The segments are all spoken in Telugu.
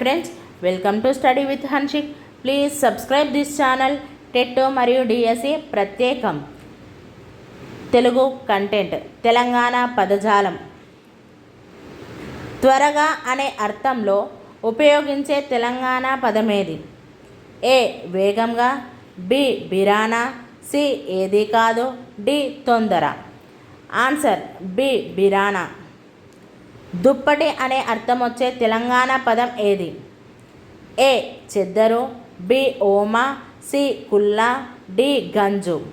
Friends welcome to study with Hanshik please subscribe this channel TET మరియు డిఎస్సి ప్రత్యేకం. తెలుగు కంటెంట్ తెలంగాణ పదజాలం. త్వరగా అనే అర్థంలో ఉపయోగించే తెలంగాణ పదమేది? ఏ వేగంగా బి బిరానా సి ఏది కాదు డి తొందర. ఆన్సర్ బి బిరానా. దుప్పటి అనే అర్థం వచ్చే తెలంగాణ పదం ఏది? ఏ. చెద్దరు బి. ఓమ సి. కుల్లా డి. గంజు.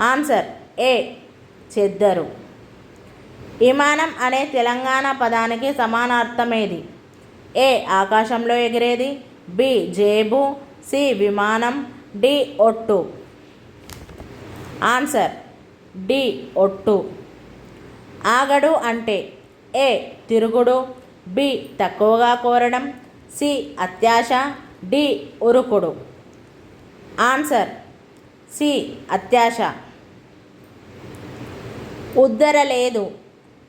Answer A. చెద్దరు. విమానం అనే తెలంగాణ పదానికి సమానార్థమేది? ఏ. ఆకాశంలో ఎగిరేది? బి. జేబు సి. విమానం డి. ఒట్టు. Answer D. ఒట్టు. ఆగడు అంటే ఏ తిరుగుడు? బి తక్కువగా కోరడం. సి అత్యాశ. డి ఉరుకుడు. ఆన్సర్. సి అత్యాశ. ఉద్దర లేదు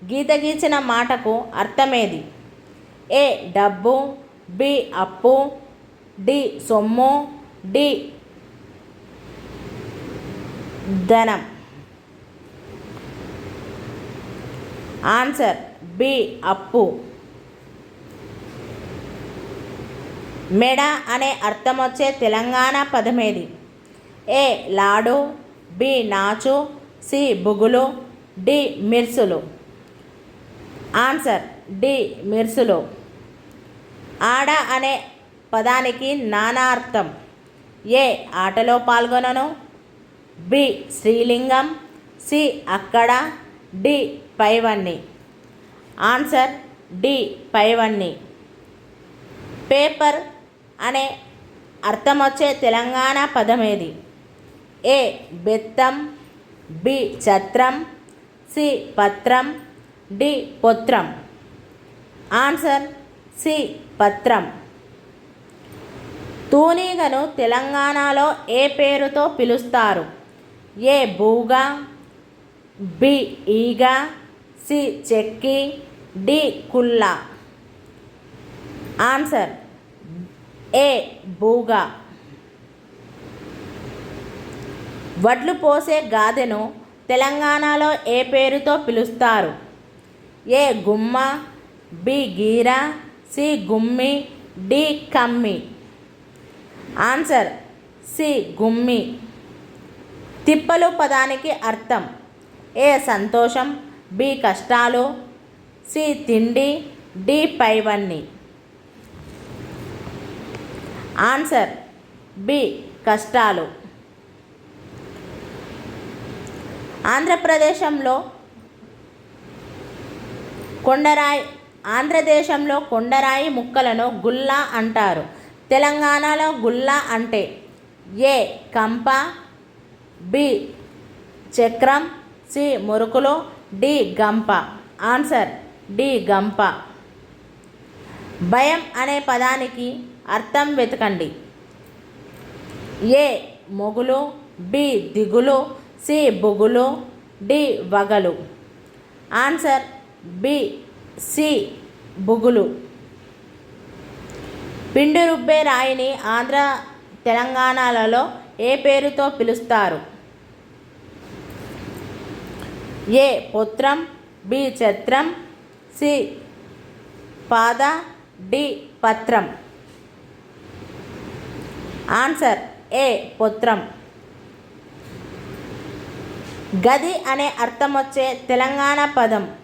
గీత గీచిన మాటకు అర్థమేది? ఏ డబ్బు? బి అప్పు. డి సొమ్ము. డి ధనం. ఆన్సర్ బి అప్పు. మెడ అనే అర్థం వచ్చే తెలంగాణ పదమేది. ఏ లాడు బి నాచు సి బుగులు డి మిర్సులు. ఆన్సర్ డి మిర్సులు. ఆడ అనే పదానికి నానా అర్థం. ఏ ఆటలో పాల్గొనను? బి శ్రీలింగం సి అక్కడ. డి పైవన్ని ఆన్సర్ డి పైవన్ని పేపర్ అనే అర్థం వచ్చే తెలంగాణ పదమేది. ఏ బెత్తం బి ఛత్రం సి పత్రం డి పొత్రం. ఆన్సర్ సి పత్రం. తూనీగను తెలంగాణలో ఏ పేరుతో పిలుస్తారు? ఏ భూగా బి ఈగ సి చెక్కి డి కుల్లా ఆన్సర్ ఏ బూగా. వడ్లు పోసే గాదెను తెలంగాణలో ఏ పేరుతో పిలుస్తారు? ఏ గుమ్మ బి గీర సి గుమ్మి డి కమ్మి. ఆన్సర్ సి గుమ్మి. తిప్పలు పదానికి అర్థం ఏ సంతోషం? బి కష్టాలు. సి తిండి. డి పైవన్ని. ఆన్సర్. బి కష్టాలు. ఆంధ్రప్రదేశంలో కొండరాయి ఆంధ్రదేశంలో కొండరాయి ముక్కలను గుల్లా అంటారు. తెలంగాణలో గుల్లా అంటే ఏ కంప బి చక్రం సి మురుకులు. డి గంప. ఆన్సర్ డి గంప. భయం అనే పదానికి అర్థం వెతకండి. ఏ మొగులు. బి దిగులు. సి బుగులు. డి వగలు. ఆన్సర్ బి సి బుగులు. పిండి రుబ్బే రాయిని ఆంధ్ర తెలంగాణలలో ఏ పేరుతో పిలుస్తారు? ఏ పుత్రం బి ఛత్రం సి పాద డి పత్రం. ఆన్సర్ ఏ పుత్రం. గది అనే అర్థం వచ్చే తెలంగాణ పదం.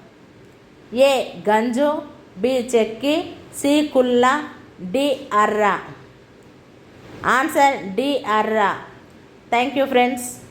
ఏ గంజు బి చెక్కి సి కుల్ల డి అర్రా. Answer D అర్రా. Thank you friends.